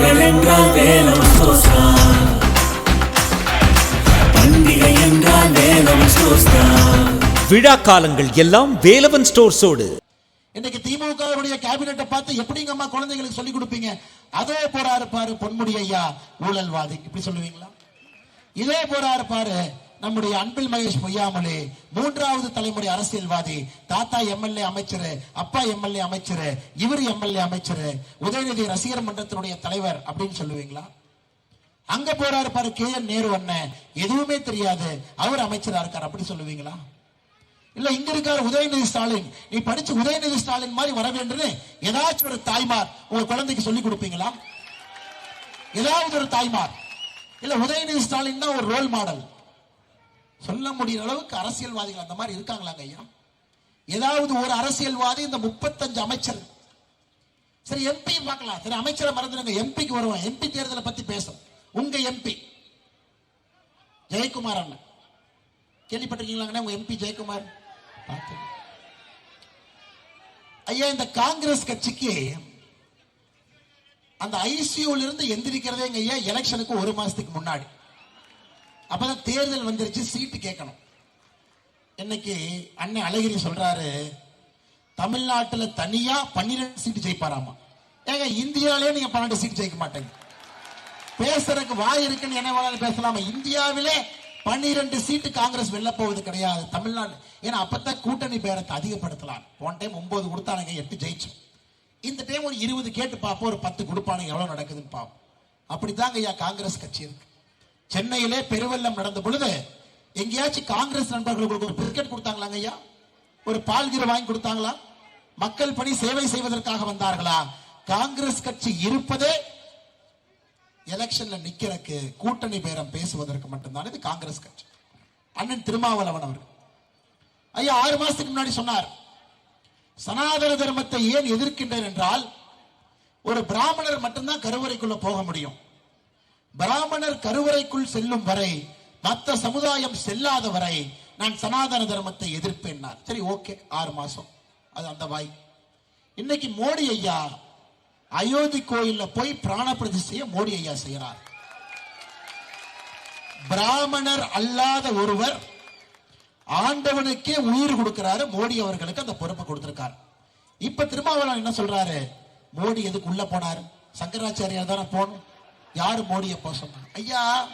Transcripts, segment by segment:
பண்டிகைகள் என்றால் வேலம் சோஸ்தா பண்டிகை என்றால் வேலம் சோஸ்தா விழா காலங்கள் எல்லாம் வேலவன் ஸ்டோர்ஸோடு. இன்னைக்கு திமுகவுடைய கேபினெட்டை பார்த்து எப்படிங்க அம்மா குழந்தைகளுக்கு சொல்லி கொடுப்பீங்க? அதே போறாரு பாரு பொன்முடி ஐயா ஊழல்வாதி. இப்படி சொல்லுவீங்களா? இதே போறாரு பாரு நம்முடைய அன்பில் மகேஷ் பொய்யாமலே மூன்றாவது தலைமுறை அரசியல்வாதி தாத்தா எம்எல்ஏ அமைச்சர் அப்பா எம்எல்ஏ அமைச்சர் இவர் எம்எல்ஏ அமைச்சர் உதயநிதி ரசிகர் மன்றத்தினுடைய தலைவர் அப்படின்னு சொல்லுவீங்களா? அங்க போறாரு பாரு கே என் நேரு அண்ணன். எதுவுமே தெரியாது. அவர் அமைச்சரா இருக்கார் அப்படி சொல்லுவீங்களா? இல்ல இங்க இருக்காரு உதயநிதி ஸ்டாலின். நீ படிச்சு உதயநிதி ஸ்டாலின் மாதிரி வர வேண்டும் ஏதாச்சும் ஒரு தாய்மார் உங்க குழந்தைக்கு சொல்லி கொடுப்பீங்களா? ஏதாவது ஒரு தாய்மார். இல்ல உதயநிதி ஸ்டாலின் தான் ஒரு ரோல் மாடல் சொல்ல முடிகிற அளவுக்கு அரசியல்வாதிகள் அந்த மாதிரி இருக்காங்களாங்க ஐயா? ஏதாவது ஒரு அரசியல்வாதி இந்த முப்பத்தஞ்சு அமைச்சர். சரி எம்பி பார்க்கலாம். சரி அமைச்சரை மறந்துடுங்க. எம்பிக்கு வருவோம். எம்பி தேர்தலை பத்தி பேசும் உங்க எம்பி ஜெயக்குமார் அண்ணன். கேள்விப்பட்டிருக்கீங்களா உங்க எம்பி ஜெயக்குமார்? ஐயா இந்த காங்கிரஸ் கட்சிக்கு அந்த ஐசியூல இருந்து எந்திரிக்கிறதே எங்க ஐயா எலெக்ஷனுக்கு ஒரு மாசத்துக்கு முன்னாடி. அப்பதான் தேர்தல் வந்துருச்சு சீட்டு கேட்கணும். இன்னைக்கு அண்ணன் அழகிரி சொல்றாரு தமிழ்நாட்டுல தனியா பன்னிரெண்டு சீட்டு ஜெயிப்பாராமா? ஏங்க இந்தியாவிலே நீங்க பன்னெண்டு சீட்டு ஜெயிக்க மாட்டீங்க. பேசுறதுக்கு வாய் இருக்குன்னு என்ன வேணாலும் பேசலாமா? இந்தியாவிலே பன்னிரெண்டு சீட்டு காங்கிரஸ் வெல்ல போவது கிடையாது தமிழ்நாடு. ஏன்னா அப்பதான் கூட்டணி பேரத்தை அதிகப்படுத்தலாம். போன டைம் ஒன்பது கொடுத்தானுங்க எட்டு ஜெயிச்சோம். இந்த டைம் ஒரு இருபது கேட்டு பார்ப்போம் ஒரு பத்து கொடுப்பானுங்க எவ்வளவு நடக்குதுன்னு பார்ப்போம். அப்படித்தாங்க ஐயா காங்கிரஸ் கட்சி இருக்கு. சென்னையிலே பெருவெள்ளம் நடந்த பொழுது எங்கேயாச்சும் காங்கிரஸ் நண்பர்களுக்கு ஒரு பிஸ்கட் கொடுத்தாங்களாங்க ஐயா? ஒரு பால்கிற வாங்கி கொடுத்தாங்களா? மக்கள் பணி சேவை செய்வதற்காக வந்தார்களா? காங்கிரஸ் கட்சி இருப்பதே எலெக்ஷன்ல நிக்கிறக்கு கூட்டணி பேரம் பேசுவதற்கு மட்டும்தான் இது காங்கிரஸ் கட்சி. அண்ணன் திருமாவளவன் அவர் ஐயா ஆறு மாசத்துக்கு முன்னாடி சொன்னார் சனாதன தர்மத்தை ஏன் எதிர்க்கின்றேன் என்றால் ஒரு பிராமணர் மட்டும்தான் கருவறைக்குள்ள போக முடியும். பிராமணர் கருவறைக்குள் செல்லும் வரை மற்ற சமுதாயம் செல்லாத வரை நான் சனாதன தர்மத்தை எதிர்ப்பேன் சரி ஓகே ஆறு மாசம். அது அந்த வாய். இன்னைக்கு மோடி ஐயா அயோத்தி கோயில்ல போய் பிராண பிரதிஷ்டையை மோடி ஐயா செய்யறார். பிராமணர் அல்லாத ஒருவர் ஆண்டவனுக்கே உயிர் கொடுக்கிறாரு மோடி அவர்களுக்கு அந்த பொறுப்பை கொடுத்திருக்கார். இப்ப திருமாவளவன் என்ன சொல்றாரு? மோடி எதுக்கு உள்ள போனாரு? சங்கராச்சாரியார் தானே போனோம் யாரு மோடியை போக சொன்னாங்க ஐயா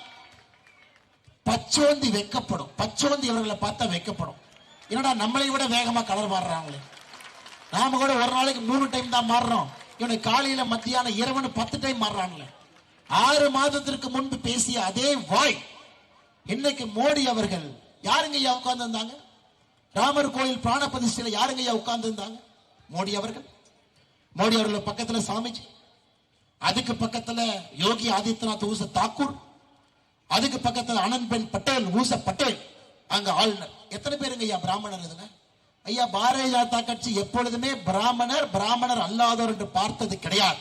பச்சோந்தி வெக்கப்படும். பச்சோந்தி அவர்களை பார்த்தா வெக்கப்படும். என்னடா நம்மளை விட வேகமா கலர் மாறுறாங்களே. நாம கூட ஒரு நாளைக்கு மூணு டைம் தான் மாறுறோம் இவனை காலையில மத்தியானம் இரவுன்னு பத்து டைம் மாறுறாங்களே. ஆறு மாதத்திற்கு முன்பு பேசிய அதே வாய். இன்னைக்கு மோடி அவர்கள் யாருங்க ஐயா உட்கார்ந்து இருந்தாங்க? ராமர் கோயில் பிராண பிரதிஷ்டையில யாருங்க ஐயா உட்கார்ந்து இருந்தாங்க? மோடி அவர்கள். மோடி அவர்கள் பக்கத்துல சாமிஜி. அதுக்கு பக்கத்துல யோகி ஆதித்யநாத் ஊச தாக்கூர் அதுக்கு பக்கத்துல ஆனந்த்பென் பட்டேல் ஊச பட்டேல் அங்க ஆளுநர். எத்தனை பேருங்க ஐயா பிராமணர் இதுங்க ஐயா பாரதிய ஜனதா கட்சி எப்பொழுதுமே பிராமணர் பிராமணர் அல்லாதவர் என்று பார்த்தது கிடையாது.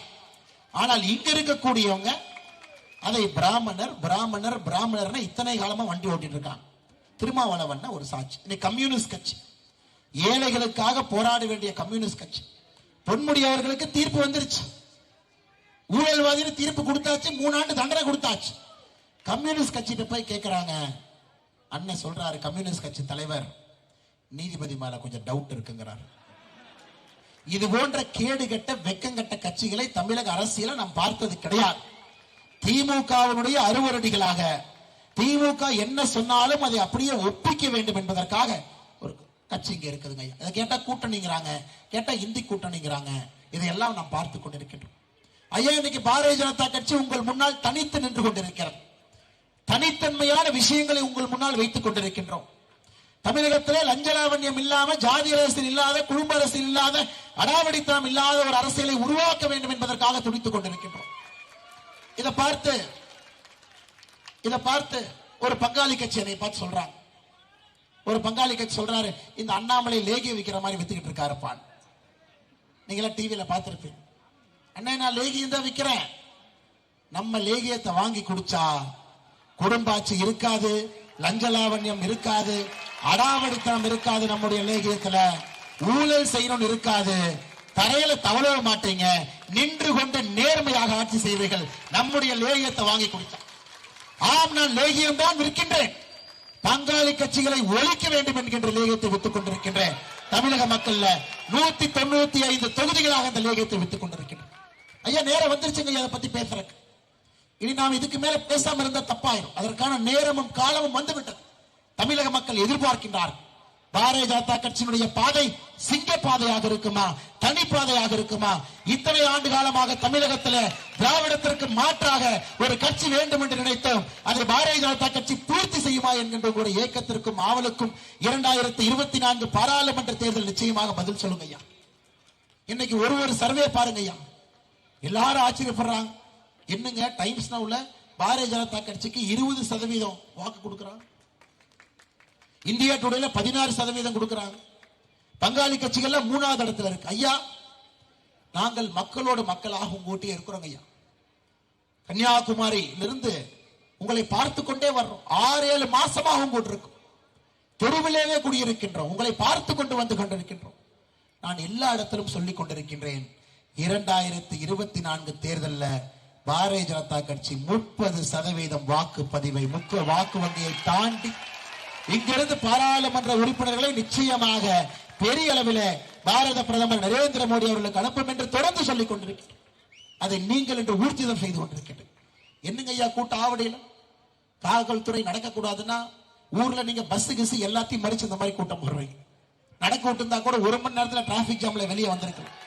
ஆனால் இங்க இருக்கக்கூடியவங்க அதை பிராமணர் பிராமணர் பிராமணர்னு இத்தனை காலமா வண்டி ஓட்டிட்டு இருக்காங்க. திருமாவளவன் ஒரு சாட்சி. இன்னைக்கு கம்யூனிஸ்ட் கட்சி. ஏழைகளுக்காக போராட வேண்டிய கம்யூனிஸ்ட் கட்சி. பொன்முடியவர்களுக்கு தீர்ப்பு வந்துருச்சு. ஊழல்வாதின்னு தீர்ப்பு கொடுத்தாச்சு மூணு ஆண்டு தண்டனை கொடுத்தாச்சு. கம்யூனிஸ்ட் கட்சிகிட்ட போய் கேட்கிறாங்க அண்ணன் சொல்றாரு கம்யூனிஸ்ட் கட்சி தலைவர் நீதிபதி மேல கொஞ்சம் டவுட் இருக்குங்கிறார். இது போன்ற கேடு கட்ட வெக்கங்கட்ட கட்சிகளை தமிழக அரசியல நாம் பார்த்தது கிடையாது. திமுகவினுடைய அறுவரடிகளாக திமுக என்ன சொன்னாலும் அதை அப்படியே ஒப்பிக்க வேண்டும் என்பதற்காக ஒரு கட்சி இங்க இருக்குதுங்க அதை கேட்டா கூட்டணிங்கிறாங்க கேட்டா இந்தி கூட்டணிங்கிறாங்க. இதையெல்லாம் நாம் பார்த்து கொண்டிருக்கின்றோம். ஐயா இன்னைக்கு பாரதிய ஜனதா கட்சி உங்கள் முன்னால் தனித்து நின்று கொண்டிருக்கிறது. தனித்தன்மையான விஷயங்களை உங்கள் முன்னால் வைத்துக் கொண்டிருக்கின்றோம். தமிழகத்திலே லஞ்சலாவண்யம் இல்லாம ஜாதி அரசியல் இல்லாத குடும்ப அரசியல் இல்லாத அடாவடித்தனம் இல்லாத ஒரு அரசியலை உருவாக்க வேண்டும் என்பதற்காக துடித்துக் கொண்டிருக்கின்றோம். இதை பார்த்து இதை பார்த்து ஒரு பங்காளி கட்சி என்னை பார்த்து சொல்றாங்க. ஒரு பங்காளி கட்சி சொல்றாரு இந்த அண்ணாமலை லேகி வைக்கிற மாதிரி வித்துக்கிட்டு இருக்காருப்பான் நீங்களா டிவியில பார்த்திருப்பீங்க. அண்ணே நான் லேகியம் தான் விற்கிறேன். நம்ம லேகியத்தை வாங்கி குடிச்சா குடும்பாட்சி இருக்காது லஞ்சலாவண்யம் இருக்காது அடாவடித்தனம் இருக்காது நம்முடைய லேகியத்துல. ஊழல் செய்யணும்னு இருக்காது. தரையில தவழ மாட்டீங்க. நின்று கொண்டு நேர்மையாக ஆட்சி செய்வீர்கள். நம்முடைய லேகியத்தை வாங்கி குடித்தான் ஆம் நான் லேகியம் தான் விற்கின்றேன். பங்காளி கட்சிகளை ஒழிக்க வேண்டும் என்கின்ற லேகியத்தை வித்துக் கொண்டிருக்கின்றேன். தமிழக மக்கள்ல நூத்தி தொண்ணூத்தி ஐந்து தொகுதிகளாக அந்த லேகியத்தை வித்துக் கொண்டிருக்கின்றன. ஐயா நேரம் வந்துருச்சுங்க அதை பத்தி பேசுறதுக்கு. இனி நாம் இதுக்கு மேல பேசாம இருந்தா தப்பாயிரும். அதற்கான நேரமும் காலமும் வந்துவிட்டது. தமிழக மக்கள் எதிர்பார்க்கின்றார்கள். பாரதிய ஜனதா கட்சியினுடைய பாதை சிங்க பாதையாக இருக்குமா? தனி பாதையாக இருக்குமா? இத்தனை ஆண்டு காலமாக தமிழகத்தில் திராவிடத்திற்கு மாற்றாக ஒரு கட்சி வேண்டும் என்று நினைத்தோம். அதை பாரதிய ஜனதா கட்சி பூர்த்தி செய்யுமா என்கின்ற ஒரு ஏக்கத்திற்கும் ஆவலுக்கும் இரண்டாயிரத்தி இருபத்தி நான்கு பாராளுமன்ற தேர்தல் நிச்சயமாக பதில் சொல்லுங்க ஐயா. இன்னைக்கு ஒரு ஒரு சர்வே பாருங்க ஐயா. எல்லாரும் ஆச்சரியப்படுறாங்க. என்னங்க டைம்ஸ் நவுல பாரதிய ஜனதா கட்சிக்கு இருபது சதவீதம் வாக்கு கொடுக்கறாங்க? இந்தியா டுடேல பதினாறு சதவீதம் கொடுக்கறாங்க. பங்காளி கட்சிகள்ல மூணாவது இடத்துல இருக்கு. ஐயா நாங்கள் மக்களோட மக்களாக உங்க இருக்கிறோங்க ஐயா. கன்னியாகுமரியிலிருந்து உங்களை பார்த்து கொண்டே வர்றோம். ஆறு ஏழு மாசமாக உங்க இருக்கும் தெருவிலேயே குடியிருக்கின்றோம். உங்களை பார்த்து கொண்டு வந்து கொண்டிருக்கின்றோம். நான் எல்லா இடத்திலும் சொல்லிக் கொண்டிருக்கின்றேன். இரண்டாயிரத்தி இருபத்தி நான்கு தேர்தல்ல பாரதிய ஜனதா கட்சி முப்பது சதவீதம் வாக்குப்பதிவை முக்கிய வாக்கு வங்கியை தாண்டி இங்கிருந்து பாராளுமன்ற உறுப்பினர்களை நிச்சயமாக பெரிய அளவில் பாரத பிரதமர் நரேந்திர மோடி அவர்களுக்கு அனுப்பும் என்று தொடர்ந்து சொல்லிக் கொண்டிருக்கிறேன். அதை நீங்கள் என்று ஊர்ஜிதம் செய்து கொண்டிருக்கிறேன். என்னங்க ஐயா கூட்டம் ஆவடையில்? காவல்துறை நடக்கக்கூடாதுன்னா ஊர்ல நீங்க பஸ் கிஸ் எல்லாத்தையும் மறிச்சு இந்த மாதிரி கூட்டம் போடுறீங்க நடக்க விட்டுருந்தா கூட ஒரு மணி நேரத்துல டிராபிக் ஜாம்ல வெளியே வந்திருக்கலாம்.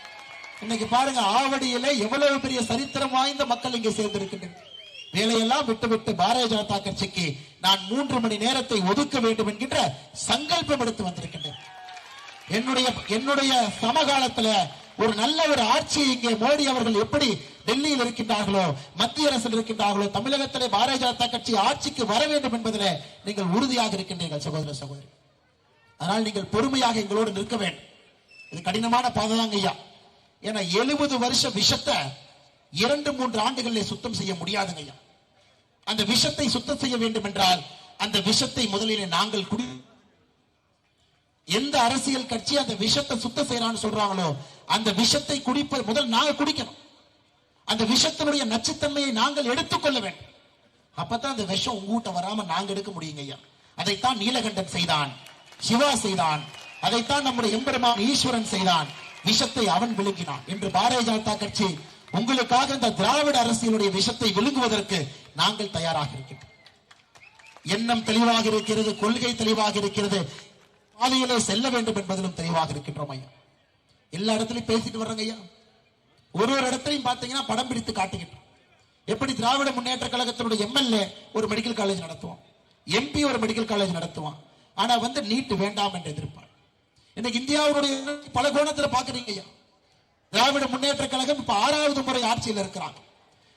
இன்னைக்கு பாருங்க ஆவடியில எவ்வளவு பெரிய சரித்திரம் வாய்ந்த மக்கள் இங்கே சேர்ந்திருக்கின்றனர். வேலையெல்லாம் விட்டு விட்டு பாரதிய ஜனதா கட்சிக்கு நான் மூன்று மணி நேரத்தை ஒதுக்க வேண்டும் என்கின்ற சங்கல்பம் எடுத்து வந்திருக்கின்றேன் என்னுடைய என்னுடைய சமகாலத்துல ஒரு நல்ல ஒரு ஆட்சி இங்கே மோடி அவர்கள் எப்படி டெல்லியில் இருக்கின்றார்களோ மத்திய அரசில் இருக்கின்றார்களோ தமிழகத்திலே பாரதிய ஜனதா கட்சி ஆட்சிக்கு வர வேண்டும் என்பதிலே நீங்கள் உறுதியாக இருக்கின்றீர்கள் சகோதர சகோதரி. அதனால் நீங்கள் பொறுமையாக எங்களோடு நிற்க வேண்டும். இது கடினமான பாதைதாங்க ஐயா. ஏன்னா எழுபது வருஷ விஷத்தை இரண்டு மூன்று ஆண்டுகளில் சுத்தம் செய்ய முடியாதுங்க ஐயா அந்த விஷத்தை சுத்தம் செய்ய வேண்டும் என்றால் அந்த விஷத்தை முதலில் நாங்கள் குடி எந்த அரசியல் கட்சி அந்த விஷத்தை சுத்தம் செய்யறான்னு சொல்றாங்களோ அந்த விஷத்தை குடிப்பது முதல் நாங்க குடிக்கணும். அந்த விஷத்தினுடைய நச்சுத்தன்மையை நாங்கள் எடுத்துக்கொள்ள வேண்டும். அப்பதான் அந்த விஷம் உங்கூட்ட வராம நாங்க எடுக்க முடியுங்க ஐயா அதைத்தான் நீலகண்டன் செய்தான் சிவா செய்தான் அதைத்தான் நம்முடைய எம்பெருமான் ஈஸ்வரன் செய்தான். விஷத்தை அவன் விழுங்கினான். என்று பாரதிய ஜனதா கட்சி உங்களுக்காக இந்த திராவிட அரசியலுடைய விஷத்தை விழுங்குவதற்கு நாங்கள் தயாராக இருக்கின்றோம். எண்ணம் தெளிவாக இருக்கிறது கொள்கை தெளிவாக இருக்கிறது. பாதையிலே செல்ல வேண்டும் என்பதிலும் தெளிவாக இருக்கின்றோம் ஐயா. எல்லா இடத்துலயும் பேசிட்டு வர்றோங்க ஐயா. ஒரு ஒரு இடத்துலையும் பாத்தீங்கன்னா படம் பிடித்து காட்டுகின்றோம். எப்படி திராவிட முன்னேற்ற கழகத்தினுடைய எம்எல்ஏ ஒரு மெடிக்கல் காலேஜ் நடத்துவான். எம்பி ஒரு மெடிக்கல் காலேஜ் நடத்துவான். ஆனா வந்து நீட் வேண்டாம் என்று எதிர்ப்பார் இன்னைக்கு இந்தியாவுடைய பல கோணத்துல பாக்குறீங்க ஐயா. திராவிட முன்னேற்ற கழகம் இப்ப ஆறாவது முறை ஆட்சியில் இருக்கிறாங்க.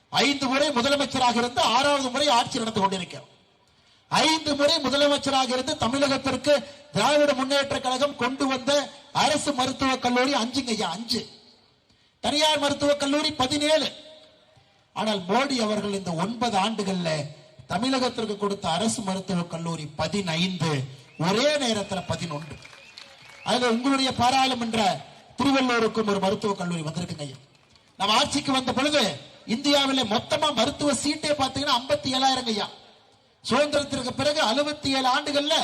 ஐந்து முறை முதலமைச்சராக இருந்து ஆறாவது முறை ஆட்சி நடந்து கொண்டிருக்கிறோம் ஐந்து முறை முதலமைச்சராக இருந்து தமிழகத்திற்கு திராவிட முன்னேற்ற கழகம் கொண்டு வந்த அரசு மருத்துவக் கல்லூரி அஞ்சுங்க ஐயா அஞ்சு. தனியார் மருத்துவக் கல்லூரி பதினேழு. ஆனால் மோடி அவர்கள் இந்த ஒன்பது ஆண்டுகள்ல தமிழகத்திற்கு கொடுத்த அரசு மருத்துவக் கல்லூரி பதினைந்து ஒரே நேரத்தில் பதினொன்று. அதுல உங்களுடைய பாராளுமன்ற திருவள்ளூருக்கும் ஒரு மருத்துவக் கல்லூரி வந்திருக்குங்க ஐயா. நம்ம ஆட்சிக்கு வந்த பொழுது இந்தியாவிலே மொத்தமா மருத்துவ சீட்டே பார்த்தீங்கன்னா ஐம்பத்தி ஏழாயிரம் ஐயா. சுதந்திரத்திற்கு பிறகு அறுபத்தி ஏழு ஆண்டுகள்ல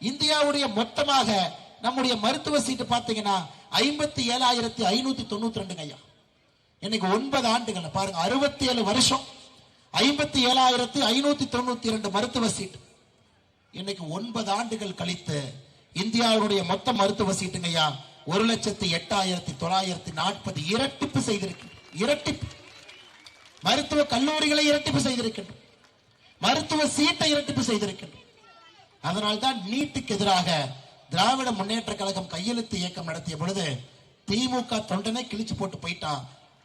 இந்தியாவுடைய மொத்தமாக நம்முடைய மருத்துவ சீட்டு பார்த்தீங்கன்னா ஐம்பத்தி ஏழாயிரத்தி ஐநூத்தி தொண்ணூத்தி ரெண்டுங்க ஐயா. இன்னைக்கு ஒன்பது ஆண்டுகள் பாருங்க அறுபத்தி ஏழு வருஷம் ஐம்பத்தி ஏழாயிரத்தி ஐநூத்தி தொண்ணூத்தி இரண்டு மருத்துவ சீட்டு. இன்னைக்கு ஒன்பது ஆண்டுகள் கழித்து இந்தியாவுடைய மொத்த மருத்துவ சீட்டுங்க ஐயா ஒரு லட்சத்தி எட்டாயிரத்தி தொள்ளாயிரத்தி நாற்பது இரட்டிப்பு செய்திருக்கு இரட்டிப்பு. மருத்துவ கல்லூரிகளை இரட்டிப்பு செய்திருக்கின்றோம் மருத்துவ சீட்டை இரட்டிப்பு செய்திருக்கின்றோம் அதனால்தான் நீட்டுக்கு எதிராக திராவிட முன்னேற்ற கழகம் கையெழுத்து இயக்கம் நடத்திய பொழுது திமுக தொண்டனை கிழிச்சு போட்டு போயிட்டான்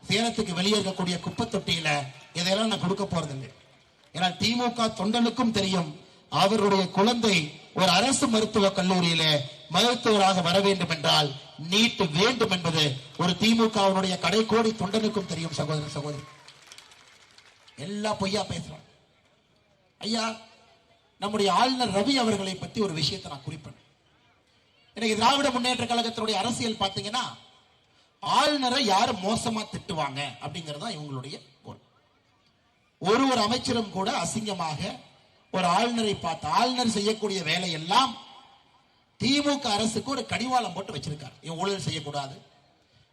சேலத்துக்கு வெளியே இருக்கக்கூடிய குப்பை தொட்டியில இதையெல்லாம் நான் கொடுக்க போறதில்லை. ஏன்னா திமுக தொண்டனுக்கும் தெரியும் அவருடைய குழந்தை ஒரு அரசு மருத்துவ கல்லூரியில மருத்துவராக வர வேண்டும் என்றால் நீட் வேண்டும் என்பது ஒரு திமுகவினுடைய கடைக்கோடி தொண்டனுக்கும் தெரியும் சகோதர சகோதரி. எல்லா பொய்யா பேசுறான் ஐயா நம்முடைய ஆளுநர் ரவி அவர்களை பத்தி ஒரு விஷயத்தை நான் குறிப்பேன் எனக்கு திராவிட முன்னேற்ற கழகத்தினுடைய அரசியல் பார்த்தீங்கன்னா ஆளுநரை யார் மோசமா திட்டுவாங்க அப்படிங்கிறது தான் இவங்களுடைய கோல் ஒரு ஒரு அமைச்சரும் கூட அசிங்கமாக ஒரு ஆளுநரை பார்த்து ஆளுநர் செய்யக்கூடிய வேலையெல்லாம் திமுக அரசுக்கு ஒரு கடிவாளம் போட்டு வச்சிருக்கார். இவன் ஊழல் செய்யக்கூடாது.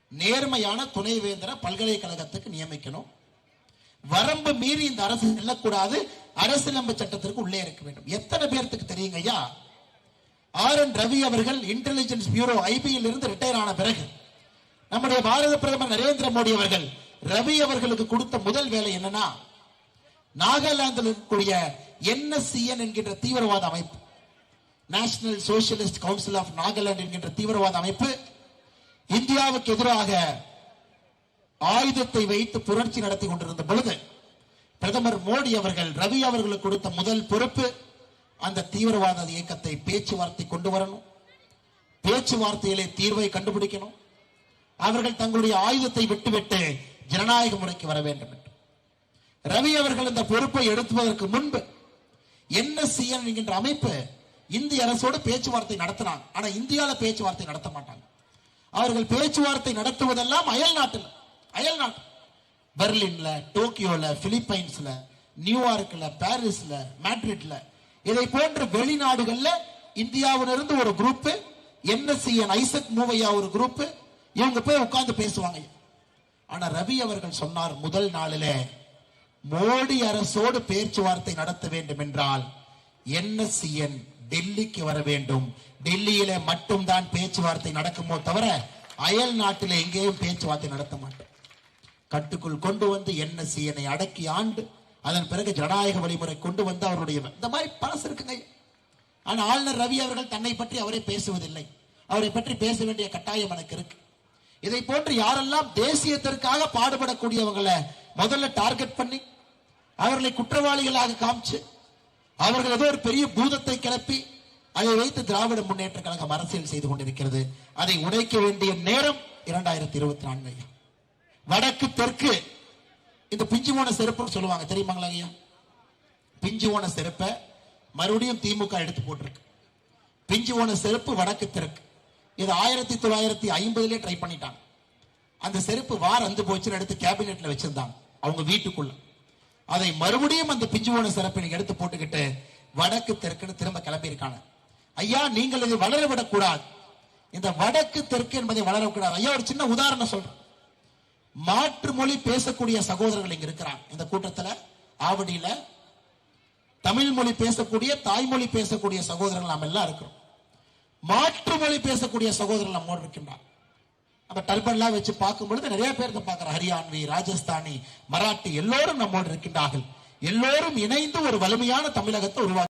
நேர்மையான துணைவேந்தரை பல்கலைக்கழகத்துக்கு நியமிக்கணும். வரம்பு மீறி இந்த அரசு செல்லக்கூடாது. அரசியலமைப்பு சட்டத்திற்கு உள்ளே இருக்க வேண்டும். எத்தனை பேர்த்துக்கு தெரியுங்க ஐயா? ஆர் என் ரவி அவர்கள் இன்டெலிஜென்ஸ் பியூரோ ஐபியில் இருந்து ரிட்டையர் ஆன பிறகு நம்முடைய பாரத பிரதமர் நரேந்திர மோடி அவர்கள் ரவி அவர்களுக்கு கொடுத்த முதல் வேலை என்னன்னா நாகாலாந்தில் இருக்கக்கூடிய என்எஸ்சிஎன் என்கின்ற தீவிரவாத அமைப்பு national socialist council of Nagaland என்கின்ற தீவிரவாத அமைப்பு இந்தியாவுக்கு எதிராக ஆயுதத்தை வைத்து புரட்சி நடத்தி கொண்டிருந்த பொழுது பிரதமர் மோடி அவர்கள் ரவி அவர்களுக்கு கொடுத்த முதல் பொறுப்பு அந்த தீவிரவாத இயக்கத்தை பேச்சுவார்த்தை கொண்டு வரணும். பேச்சுவார்த்தையிலே தீர்வை கண்டுபிடிக்கணும். அவர்கள் தங்களுடைய ஆயுதத்தை விட்டுவிட்டு ஜனநாயக முறைக்கு வர வேண்டும் என்று. ரவி அவர்கள் இந்த பொறுப்பை எடுத்துவதற்கு முன்பு என்ன என்கின்ற அமைப்பு இந்திய அரசோடு பேச்சுவார்த்தை நடத்தினாங்க. ஆனா இந்தியால பேச்சுவார்த்தை நடத்த மாட்டாங்க. அவர்கள் பேச்சுவார்த்தை நடத்துவதெல்லாம் அயல் நாட்டில். அயல் நாட்டு. பெர்லின்ல டோக்கியோல பிலிப்பைன்ஸ்ல நியூயார்க்ல பாரிஸ்ல மேட்ரிட்ல. இதை போன்ற வெளிநாடுகள்ல இந்தியாவிலிருந்து ஒரு குரூப் என்எஸ்சிஎன் ஐசக் மூவையா ஒரு குரூப் இவங்க போய் உட்கார்ந்து பேசுவாங்க. ஆனா ரவி அவர்கள் சொன்னார் முதல் நாளிலே மோடி அரசோடு பேச்சுவார்த்தை நடத்த வேண்டும் என்றால் என்எஸ்சிஎன் டெல்லிக்கு வர வேண்டும். டெல்லியிலே மட்டும்தான் பேச்சுவார்த்தை நடக்குமோ தவிர அயல் நாட்டில எங்கேயும் பேச்சுவார்த்தை நடத்த மாட்டோம். கட்டுக்குள் கொண்டு வந்து என்எஸ்சிஎனை அடக்கி ஆண்டு அதன் பிறகு ஜனநாயக வழிமுறை கொண்டு வந்து அவருடைய இந்த மாதிரி பழசு இருக்குங்க. ஆனா ஆளுநர் ரவி அவர்கள் தன்னை பற்றி அவரே பேசுவதில்லை. அவரை பற்றி பேச வேண்டிய கட்டாயம் எனக்கு இருக்கு. இதை போன்று யாரெல்லாம் தேசியத்திற்காக பாடுபடக்கூடியவங்களை முதல்ல டார்கெட் பண்ணி அவர்களை குற்றவாளிகளாக காமிச்சு அவர்கள் ஏதோ ஒரு பெரிய பூதத்தை கிளப்பி அதை வைத்து திராவிட முன்னேற்ற கழகம் அரசியல் செய்து கொண்டிருக்கிறது. அதை உடைக்க வேண்டிய நேரம் இரண்டாயிரத்தி இருபத்தி நான்கு ஐயா. வடக்கு தெற்கு இந்த பிஞ்சு போன செருப்புன்னு சொல்லுவாங்க. தெரியுமாங்களா ஐயா பிஞ்சு போன செருப்பை மறுபடியும் திமுக எடுத்து போட்டிருக்கு. பிஞ்சு போன செருப்பு வடக்கு தெற்கு. இது ஆயிரத்தி தொள்ளாயிரத்தி ஐம்பதுலேயே ட்ரை பண்ணிட்டாங்க. அந்த செருப்பு வார் அந்து போச்சுன்னு எடுத்து கேபினெட்ல வச்சிருந்தாங்க. அவங்க வீட்டுக்குள்ள. அதை மறுபடியும் அந்த பிஞ்சு போன செருப்பை நீங்க எடுத்து போட்டுக்கிட்டு வடக்கு தெற்குன்னு திரும்ப கிளம்பியிருக்காங்க. ஐயா நீங்கள் இதை வளர விடக்கூடாது. இந்த வடக்கு தெற்கு என்பதை வளரக்கூடாது. ஐயா ஒரு சின்ன உதாரணம் சொல்றேன். மாற்று மொழி பேசக்கூடிய சகோதரர்கள் இங்க இருக்கிறாங்க. இந்த கூட்டத்துல ஆவடியில தமிழ் மொழி பேசக்கூடிய தாய்மொழி பேசக்கூடிய சகோதரர்கள் நாம் எல்லாம் இருக்கிறோம். மாற்று மொழி பேசக்கூடிய சகோதரர்கள் நம்மோடு இருக்கின்றார் நம்ம டர்பன்லாம் வச்சு பார்க்கும் பொழுது நிறைய பேர் இதை பார்க்கிறோம் ஹரியான்வி ராஜஸ்தானி மராட்டி எல்லோரும் நம்மோடு இருக்கின்றார்கள். எல்லோரும் இணைந்து ஒரு வலிமையான தமிழகத்தை உருவாக்கி